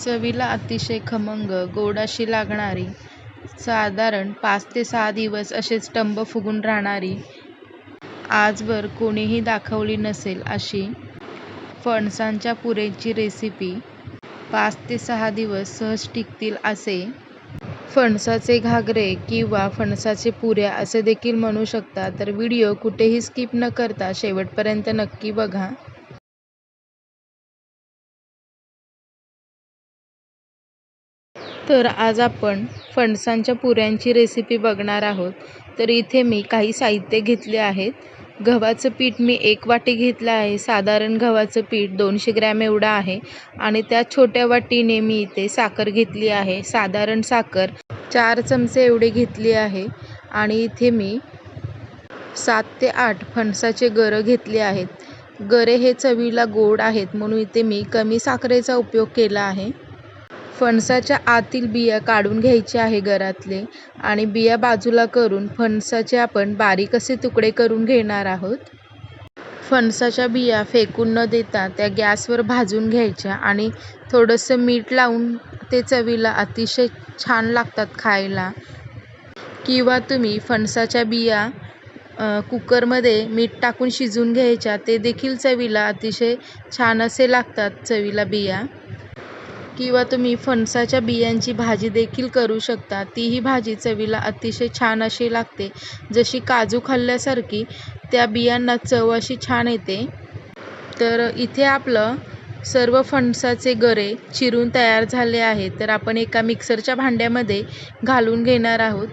चवीला अतिशय खमंग गोडाशी लागणारी साधारण पाच ते सहा दिवस असेच टंब फुगून राहणारी आजवर कोणीही दाखवली नसेल अशी फणसांच्या पुऱ्याची रेसिपी पाच ते सहा दिवस सहज टिकतील असे फणसाचे घागरे किंवा फणसाचे पुऱ्या असे देखील म्हणू शकता तर व्हिडिओ कुठेही स्किप न करता शेवटपर्यंत नक्की बघा. तर आज आपण फणसांच्या पुऱ्यांची रेसिपी बघणार आहोत. तर इथे मी काही साहित्य घेतले आहेत. गव्हाचं पीठ मी एक वाटी घेतलं आहे. साधारण गव्हाचं पीठ दोनशे ग्रॅम एवढं आहे. आणि त्या छोट्या वाटीने मी इथे साखर घेतली आहे. साधारण साखर चार चमचे एवढे घेतली आहे. आणि इथे मी सात ते आठ फणसाचे गरं घेतले आहेत. गरे हे चवीला गोड आहेत म्हणून इथे मी कमी साखरेचा उपयोग केला आहे. फणसाच्या आतील बिया काढून घ्यायचे आहे गरातले आणि बिया बाजूला करून फणसाचे आपण बारीक असे तुकडे करून घेणार आहोत. फणसाच्या बिया फेकून न देता त्या गॅसवर भाजून घ्यायच्या आणि थोडंसं मीठ लावून ते चवीला अतिशय छान लागतात खायला. किंवा तुम्ही फणसाच्या बिया कुकरमध्ये मीठ टाकून शिजून घ्यायच्या ते देखील चवीला अतिशय छान असे लागतात चवीला बिया. किंवा तुम्ही फणसाच्या बियांची भाजी देखील करू शकता. तीही भाजी चवीला अतिशय छान अशी लागते. जशी काजू खाल्ल्यासारखी त्या बियांना चव अशी छान येते. तर इथे आपलं सर्व फणसाचे गरे चिरून तयार झाले आहेत. तर आपण एका मिक्सरच्या भांड्यामध्ये घालून घेणार आहोत.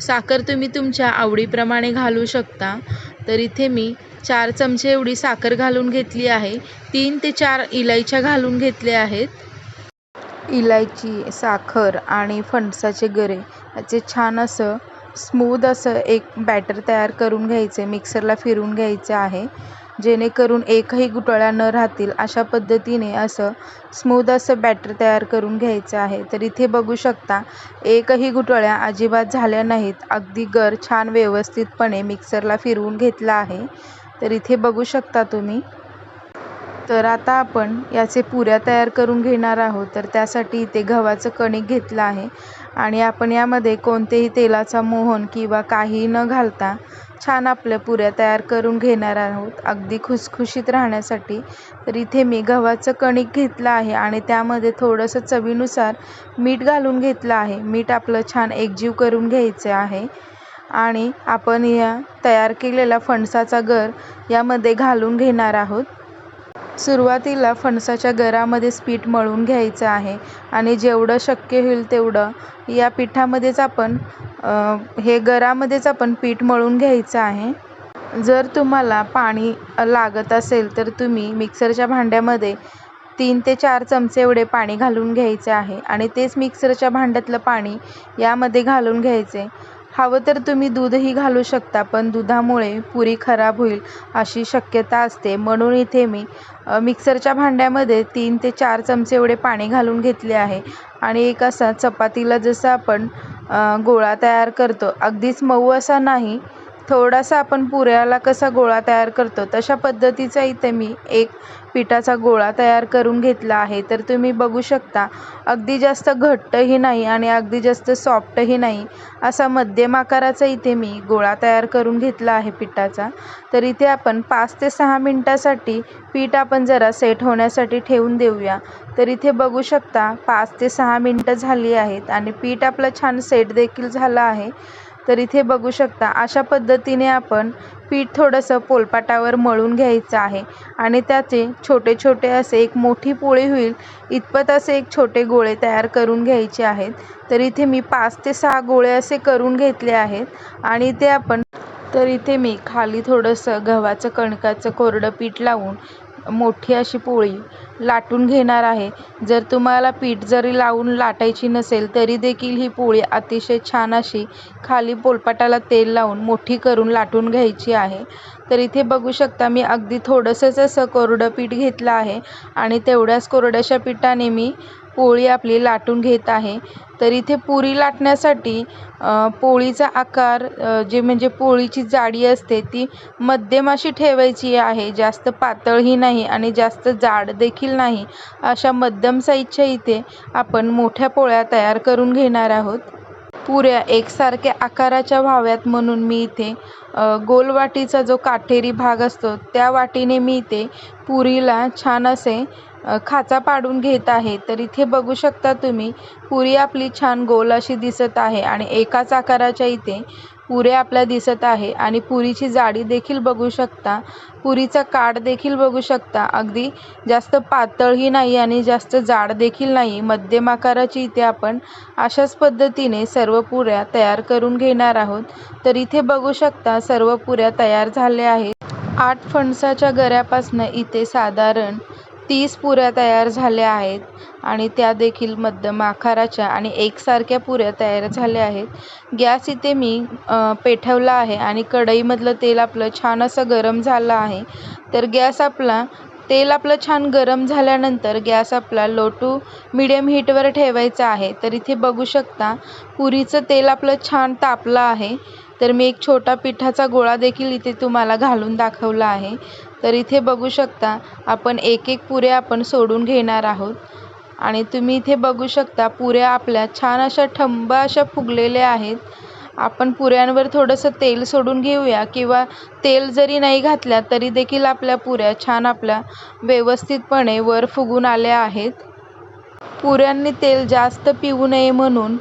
साखर तुम्ही तुमच्या आवडीप्रमाणे घालू शकता. तर इथे मी चार चमचे एवढी साखर घालून घेतली आहे. तीन ते चार इलायच्या घालून घेतल्या आहेत. इलायची साखर आणि फणसाचे गरे. याचे छान असं स्मूद असं एक बॅटर तयार करून घ्यायचे मिक्सरला फिरून घ्यायचं आहे. जेणेकरून एकही गुठळ्या न राहतील अशा पद्धतीने असं स्मूद असं बॅटर तयार करून घ्यायचं आहे. तर इथे बघू शकता एकही गुठळ्या अजिबात झाल्या नाहीत. अगदी गर छान व्यवस्थितपणे मिक्सरला फिरवून घेतला आहे. तर इथे बघू शकता तुम्ही तर आता आपण याचे पुऱ्या तयार करून घेणार आहोत. तर त्यासाठी इथे गव्हाचं कणिक घेतलं आहे. आणि आपण यामध्ये कोणतेही तेलाचा मोहन किंवा काही न घालता छान आपल्या पुऱ्या तयार करून घेणार आहोत. अगदी खुसखुशीत राहण्यासाठी. तर इथे मी गव्हाचं कणिक घेतलं आहे आणि त्यामध्ये थोडंसं चवीनुसार मीठ घालून घेतलं आहे. मीठ आपलं छान एकजीव करून घ्यायचं आहे. आणि आपण या तयार केलेला फणसाचा गर यामध्ये घालून घेणार आहोत. सुरुवातीला फणसाच्या गरामध्येच पीठ मळून घ्यायचं आहे आणि जेवढं शक्य होईल तेवढं या पिठामध्येच आपण हे गरामध्येच आपण पीठ मळून घ्यायचं आहे. जर तुम्हाला पाणी लागत असेल तर तुम्ही मिक्सरच्या भांड्यामध्ये तीन ते चार चमचे एवढे पाणी घालून घ्यायचे आहे आणि तेच मिक्सरच्या भांड्यातलं पाणी यामध्ये घालून घ्यायचे. हवं तर तुम्ही दूधही घालू शकता पण दुधामुळे पुरी खराब होईल अशी शक्यता असते. म्हणून इथे मी मिक्सरच्या भांड्यामध्ये तीन ते चार चमचे एवढे पाणी घालून घेतले आहे. आणि एक असा चपातीला जसं आपण गोळा तयार करतो अगदीच मऊ असा नाही थोडासा आपण पुऱ्याला कसा गोळा तयार करतो तशा पद्धतीचा इथे मी एक पिठाचा गोळा तयार करून घेतला आहे तर तुम्ही बघू शकता अगदी जास्त घट्टही नाही आणि अगदी जास्त सॉफ्टही नाही असा मध्यम आकाराचा इथे मी गोळा तयार करून घेतला आहे पिठाचा. तर इथे आपण पाच ते सहा मिनटासाठी पीठ आपण जरा सेट होण्यासाठी ठेवून देऊया. तर इथे बघू शकता पाच ते सहा मिनटं झाली आहेत आणि पीठ आपलं छान सेट देखील झालं आहे. तर इथे बघू शकता अशा पद्धतीने आपण पीठ थोडंसं पोलपाटावर मळून घ्यायचं आहे. आणि त्याचे छोटे छोटे असे एक मोठी पोळी होईल इतपत असे एक छोटे गोळे तयार करून घ्यायचे आहेत. तर इथे मी पाच ते सहा गोळे असे करून घेतले आहेत. आणि ते आपण तर इथे मी खाली थोडंसं गव्हाचं कणकाचं कोरडं पीठ लावून मोठी अशी पोळी लाटून घेणार आहे. जर तुम्हाला पीठ जरी लावून लाटायची नसेल तरी देखील ही पोळी अतिशय छान अशी खाली पोलपाटाला तेल लावून मोठी करून लाटून घ्यायची आहे. तर इथे बघू शकता मी अगदी थोडंसंच असं कोरडं पीठ घेतलं आहे आणि तेवढ्याच कोरड्याशा पिठाने मी पोळी आपली लाटून घेत आहे. तर इथे पुरी लाटण्यासाठी पोळीचा आकार जे म्हणजे पोळीची जाडी असते ती मध्यम अशी ठेवायची आहे. जास्त पातळही नाही आणि जास्त जाड देखील नाही. अशा मध्यम साईजच्या इथे आपण मोठ्या पोळ्या तयार करून घेणार आहोत. पुऱ्या एकसारख्या आकाराच्या व्हाव्यात म्हणून मी इथे गोल वाटीचा जो काटेरी भाग असतो त्या वाटीने मी इथे पुरीला छान असे खाचा पाडून घेत आहे. तर इथे बघू शकता तुम्ही पुरी आपली छान गोल अशी दिसत आहे आणि एकाच आकाराच्या इथे पुऱ्या आपल्या दिसत आहे आणि पुरीची जाडी देखील बघू शकता. पुरीचा काठ देखील बघू शकता. अगदी जास्त पातळही नाही आणि जास्त जाड देखील नाही. मध्यम आकाराची इथे आपण अशाच पद्धतीने सर्व पुऱ्या तयार करून घेणार आहोत. तर इथे बघू शकता सर्व पुऱ्या तयार झाल्या आहेत. आठ फणसाच्या गऱ्यापासनं इथे साधारण तीस पुऱ्या तयार झाल्या आहेत आणि त्या देखील मध्यम आकाराच्या आणि एकसारख्या पुऱ्या तयार झाल्या आहेत. गॅस इथे मी पेठवला आहे आणि कढईमधलं तेल आपलं छान असं गरम झालं आहे. तर गॅस आपला तेल आपलं छान गरम झाल्यानंतर गॅस आपला लो टू मिडियम हीटवर ठेवायचा आहे. तर इथे बघू शकता पुरीचं तेल आपलं छान तापलं आहे. तर मी एक छोटा पिठाचा गोळा देखील इथे तुम्हाला घालून दाखवला आहे. तर इथे बघू शकता आपण एक एक पुऱ्या आपण सोडून घेणार आहोत. आणि तुम्ही इथे बघू शकता पुऱ्या आपल्या छान अशा ठंब अशा फुगलेल्या आहेत. आपण पुऱ्यांवर थोडंसं तेल सोडून घेऊया किंवा तेल जरी नाही घातल्या तरी देखील आपल्या पुऱ्या छान आपल्या व्यवस्थितपणे वर फुगून आल्या आहेत. पुऱ्यांनी तेल जास्त पिऊ नये म्हणून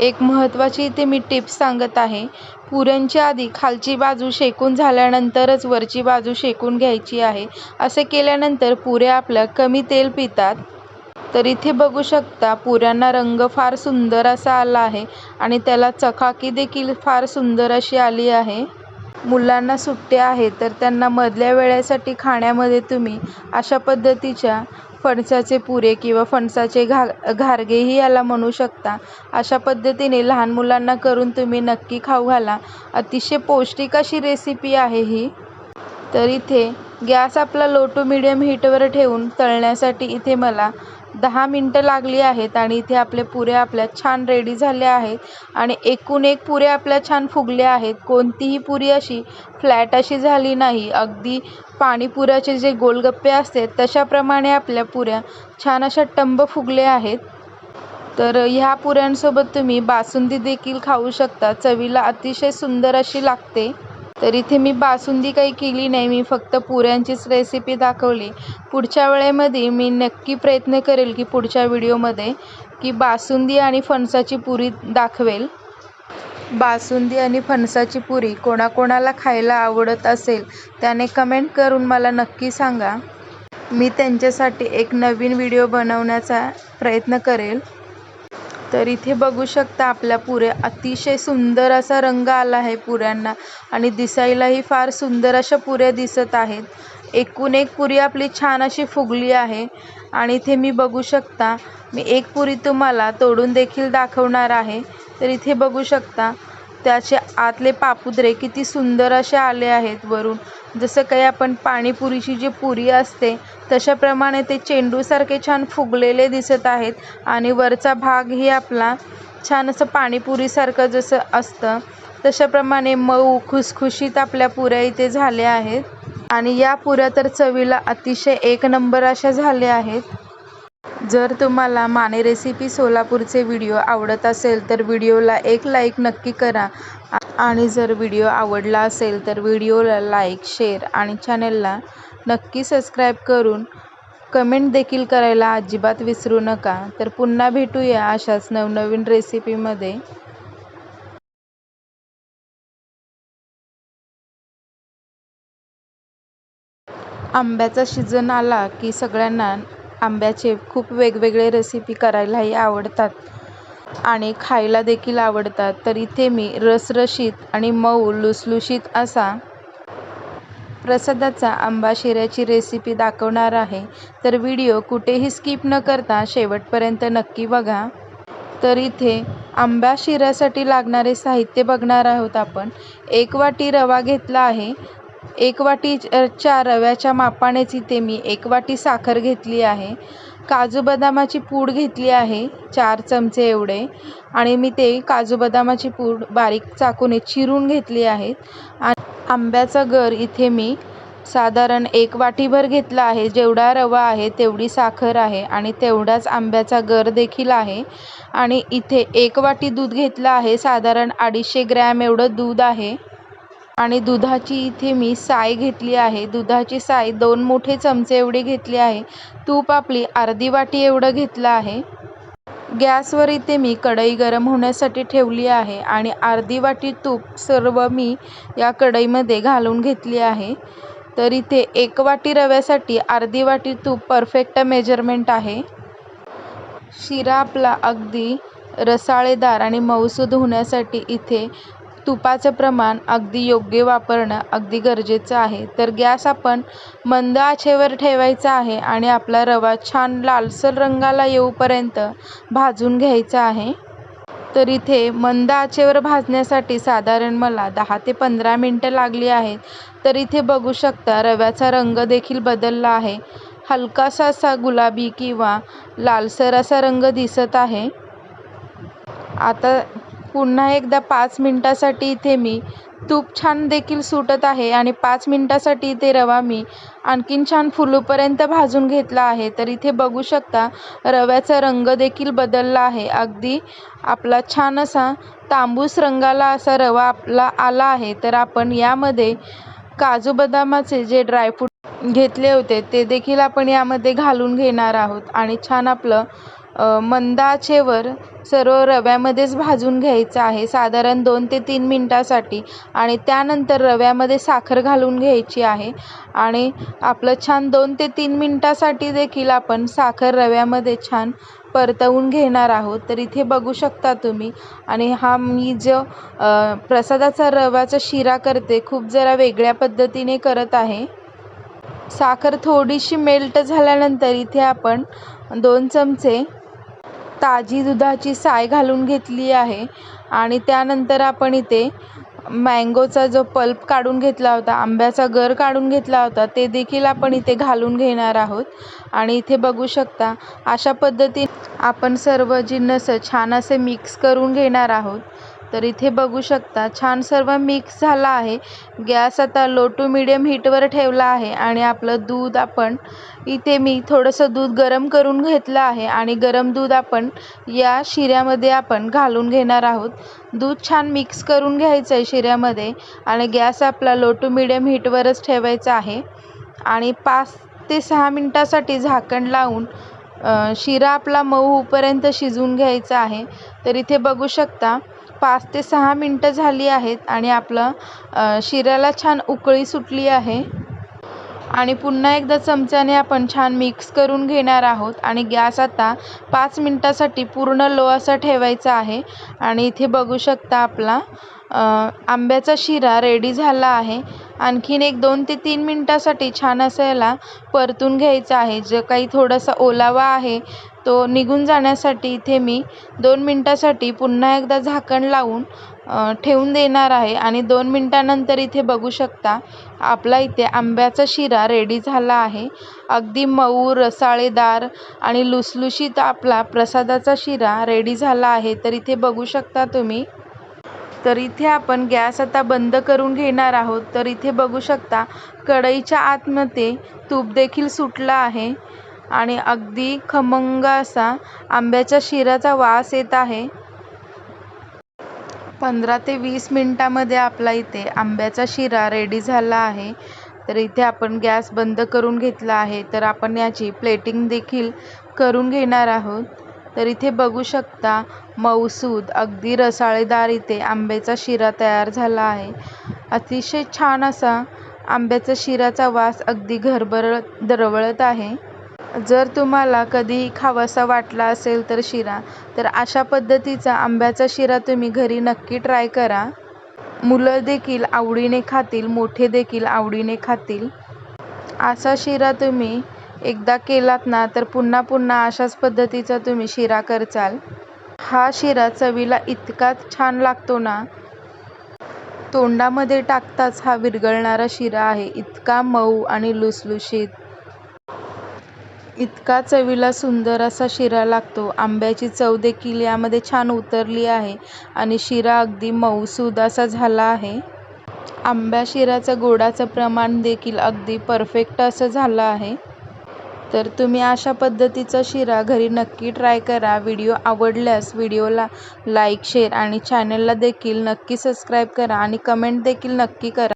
एक महत्त्वाची इथे मी टिप्स सांगत आहे. पुऱ्यांच्या आधी खालची बाजू शेकून झाल्यानंतरच वरची बाजू शेकून घ्यायची आहे. असे केल्यानंतर पुऱ्या आपल्या कमी तेल पितात. तर इथे बघू शकता पुऱ्यांना रंग फार सुंदर असा आला आहे आणि त्याला चकाकी देखील फार सुंदर अशी आली आहे. मुलांना सुट्ट्या आहेत तर त्यांना मधल्या वेळेसाठी खाण्यामध्ये तुम्ही अशा पद्धतीच्या फणसाचे पुरे किंवा फणसाचे घा घारगेही याला म्हणू शकता. अशा पद्धतीने लहान मुलांना करून तुम्ही नक्की खाऊ घाला. अतिशय पौष्टिक अशी रेसिपी आहे ही. तर इथे गॅस आपला लो टू मिडियम हीटवर ठेवून तळण्यासाठी इथे मला दहा मिनटं लागली आहेत आणि इथे आपले पुऱ्या आपल्या छान रेडी झाल्या आहेत. आणि एकूण एक पुऱ्या आपल्या छान फुगल्या आहेत. कोणतीही पुरी अशी फ्लॅट अशी झाली नाही. अगदी पाणीपुऱ्याचे जे गोलगप्पे असते तशाप्रमाणे आपल्या पुऱ्या छान अशा टंब फुगल्या आहेत. तर ह्या पुऱ्यांसोबत तुम्ही बासुंदी देखील खाऊ शकता. चवीला अतिशय सुंदर अशी लागते. तर इथे मी बासुंदी काही केली नाही मी फक्त पुऱ्यांचीच रेसिपी दाखवली. पुढच्या वेळेमध्ये मी नक्की प्रयत्न करेल की पुढच्या व्हिडिओमध्ये की बासुंदी आणि फणसाची पुरी दाखवेल. बासुंदी आणि फणसाची पुरी कोणाकोणाला खायला आवडत असेल त्याने कमेंट करून मला नक्की सांगा. मी त्यांच्यासाठी एक नवीन व्हिडिओ बनवण्याचा प्रयत्न करेल. तर इथे बघू शकता आपल्या पुऱ्या अतिशय सुंदर असा रंग आला आहे पुऱ्यांना. आणि दिसायलाही फार सुंदर अशा पुऱ्या दिसत आहेत. एकूण एक पुरी आपली छान अशी फुगली आहे. आणि इथे मी बघू शकता मी एक पुरी तुम्हाला तोडून देखील दाखवणार आहे. तर इथे बघू शकता त्याचे आतले पापुद्रे किती सुंदर असे आले आहेत वरून. जसं काही आपण पाणीपुरीची जी पुरी असते तशाप्रमाणे ते चेंडूसारखे छान फुगलेले दिसत आहेत आणि वरचा भागही आपला छान असं पाणीपुरीसारखं जसं असतं तशाप्रमाणे मऊ खुसखुशीत आपल्या पुऱ्या इथे झाल्या आहेत. आणि या पुऱ्या तर चवीला अतिशय एक नंबर अशा झाल्या आहेत. जर तुम्हाला माने रेसिपी सोलापूरचे व्हिडिओ आवडत असेल तर व्हिडिओला एक लाईक नक्की करा. आणि जर व्हिडिओ आवडला असेल तर व्हिडिओला लाईक शेअर आणि चॅनलला नक्की सबस्क्राईब करून कमेंट देखील करायला अजिबात विसरू नका. तर पुन्हा भेटूया अशाच नवनवीन रेसिपीमध्ये. आंब्याचा सीझन आला की सगळ्यांना आंब्याचे खूप वेगवेगळे रेसिपी करायलाही आवडतात. आणि खायला देखील आवडतात. तर इथे मी रसरशीत आणि मऊ लुसलुशीत असा प्रसादाचा आंबा शिऱ्याची रेसिपी दाखवणार आहे. तर व्हिडिओ कुठेही स्किप न करता शेवटपर्यंत नक्की बघा. तर इथे आंबा शिऱ्यासाठी लागणारे साहित्य बघणार आहोत आपण. एक वाटी रवा घेतला आहे. एक वाटी च्या रव्याच्या मापानेच इथे मी एक वाटी साखर घेतली आहे. काजू बदामाची पूड घेतली आहे चार चमचे एवढे. आणि मी ते काजू बदामाची पूड बारीक चाकूने चिरून घेतली आहे. आणि आंब्याचा गर इथे मी साधारण एक वाटीभर घेतला आहे. जेवढा रवा आहे तेवढी साखर आहे आणि तेवढाच आंब्याचा गर देखील आहे. आणि इथे एक वाटी दूध घेतलं आहे. साधारण अडीचशे ग्रॅम एवढं दूध आहे. आणि दुधाची इथे मी साय घेतली आहे. दुधाची साय दोन मोठे चमचे एवढी घेतली आहे. तूप आपली अर्धी वाटी एवढं घेतलं आहे. गॅसवर इथे मी कढई गरम होण्यासाठी ठेवली आहे आणि अर्धी वाटी तूप सर्व मी या कढईमध्ये घालून घेतली आहे. तर इथे एक वाटी रव्यासाठी अर्धी वाटी तूप परफेक्ट मेजरमेंट आहे. शिरा आपला अगदी रसाळेदार आणि मऊसूद होण्यासाठी इथे तुपाचं प्रमाण अगदी योग्य वापरणं अगदी गरजेचं आहे. तर गॅस आपण मंद आचेवर ठेवायचा आहे आणि आपला रवा छान लालसर रंगाला येऊपर्यंत भाजून घ्यायचा आहे. तर इथे मंद आचेवर भाजण्यासाठी साधारण मला दहा ते पंधरा मिनटं लागली आहेत. तर इथे बघू शकता रव्याचा रंग देखील बदलला आहे. हलकासा असा गुलाबी किंवा लालसर असा रंग दिसत आहे. आता पुन्हा एकदा पाच मिनटासाठी इथे मी तूप छान देखील सुटत आहे आणि पाच मिनटासाठी इथे रवा मी आणखीन छान फुलूपर्यंत भाजून घेतला आहे. तर इथे बघू शकता रव्याचा रंग देखील बदलला आहे. अगदी आपला छान असा तांबूस रंगाला असा रवा आपला आला आहे. तर आपण यामध्ये काजू बदामाचे जे ड्रायफ्रूट घेतले होते ते देखील आपण यामध्ये घालून घेणार आहोत. आणि छान आपलं मंद आचेवर सर्व रव्यामध्येच भाजून घ्यायचं आहे. साधारण दोन ते तीन मिनटासाठी आणि त्यानंतर रव्यामध्ये साखर घालून घ्यायची आहे. आणि आपलं छान दोन ते तीन मिनटासाठी देखील आपण साखर रव्यामध्ये छान परतवून घेणार आहोत. तर इथे बघू शकता तुम्ही. आणि हा मी जो प्रसादाचा रव्याचा शिरा करते खूप जरा वेगळ्या पद्धतीने करत आहे. साखर थोडीशी मेल्ट झाल्यानंतर इथे आपण दोन चमचे ताजी दुधाची साय घालून घेतली आहे. आणि त्यानंतर आपण इथे मँगोचा जो पल्प काढून घेतला होता आंब्याचा गर काढून घेतला होता ते देखील आपण इथे घालून घेणार आहोत. आणि इथे बघू शकता अशा पद्धतीने आपण सर्व जिन्नस छान असे मिक्स करून घेणार आहोत. तर इथे बघू शकता छान सर्व मिक्स झाला आहे. गॅस आता लो टू मिडियम हीटवर ठेवला आहे आणि आपलं दूध आपण इथे मी थोडंसं दूध गरम करून घेतलं आहे आणि गरम दूध आपण या शिऱ्यामध्ये आपण घालून घेणार आहोत. दूध छान मिक्स करून घ्यायचं आहे शिऱ्यामध्ये आणि गॅस आपला लो टू मिडियम हीटवरच ठेवायचा आहे. आणि पाच ते सहा मिनटासाठी झाकण लावून शिरा आपला मऊ शिजवून घ्यायचा आहे. तर इथे बघू शकता पाच ते सहा मिनटं झाली आहेत आणि आपलं शिऱ्याला छान उकळी सुटली आहे. आणि पुन्हा एकदा चमच्याने आपण छान मिक्स करून घेणार आहोत. आणि गॅस आता पाच मिनटासाठी पूर्ण लो असा ठेवायचा आहे. आणि इथे बघू शकता आपला आंब्याचा शिरा रेडी झाला आहे. आणखीन एक दोन ते तीन मिनटासाठी छान असं याला परतून घ्यायचं आहे. जो काही थोडासा ओलावा आहे तो निघून जाण्यासाठी इथे मी दोन मिनटासाठी पुन्हा एकदा झाकण लावून ठेवून देणार आहे. आणि दोन मिनटानंतर इथे बघू शकता आपला इथे आंब्याचा शिरा रेडी झाला आहे. अगदी मऊ रसाळेदार आणि लुसलुशीत आपला प्रसादाचा शिरा रेडी झाला आहे. तर इथे बघू शकता तुम्ही तर इथे आपण गॅस आता बंद करून घेणार आहोत. तर इथे बघू शकता कढईच्या आतमध्ये तूप देखील सुटला आहे. आणि अगदी खमंग असा आंब्याच्या शिऱ्याचा वास येत आहे. पंधरा ते वीस मिनटामध्ये आपला इथे आंब्याचा शिरा रेडी झाला आहे. तर इथे आपण गॅस बंद करून घेतला आहे. तर आपण याची प्लेटिंग देखील करून घेणार आहोत. तर इथे बघू शकता मऊसूद अगदी रसाळेदार इथे आंब्याचा शिरा तयार झाला आहे. अतिशय छान असा आंब्याचा शिराचा वास अगदी घरभर दरवळत आहे. जर तुम्हाला कधी खावासा वाटला असेल तर शिरा तर अशा पद्धतीचा आंब्याचा शिरा तुम्ही घरी नक्की ट्राय करा. मुलं देखील आवडीने खातील मोठे देखील आवडीने खातील. असा शिरा तुम्ही एकदा केलात ना तर पुन्हा पुन्हा अशाच पद्धतीचा तुम्ही शिरा करचाल. हा शिरा चवीला इतकाच छान लागतो ना तोंडामध्ये टाकताच हा विरघळणारा शिरा आहे. इतका मऊ आणि लुसलुशीत. इतका चवीला सुंदर असा शिरा लागतो. आंब्याची चव देखील यामध्ये छान उतरली आहे आणि शिरा अगदी मऊसूद असा झाला आहे. आंब्या शिऱ्याचं गोडाचं प्रमाण देखील अगदी परफेक्ट असं झालं आहे. तर तुम्ही अशा पद्धतीचा शिरा घरी नक्की ट्राय करा. व्हिडिओ आवडल्यास व्हिडिओला लाईक शेअर आणि चॅनलला देखील नक्की सबस्क्राईब करा आणि कमेंट देखील नक्की करा.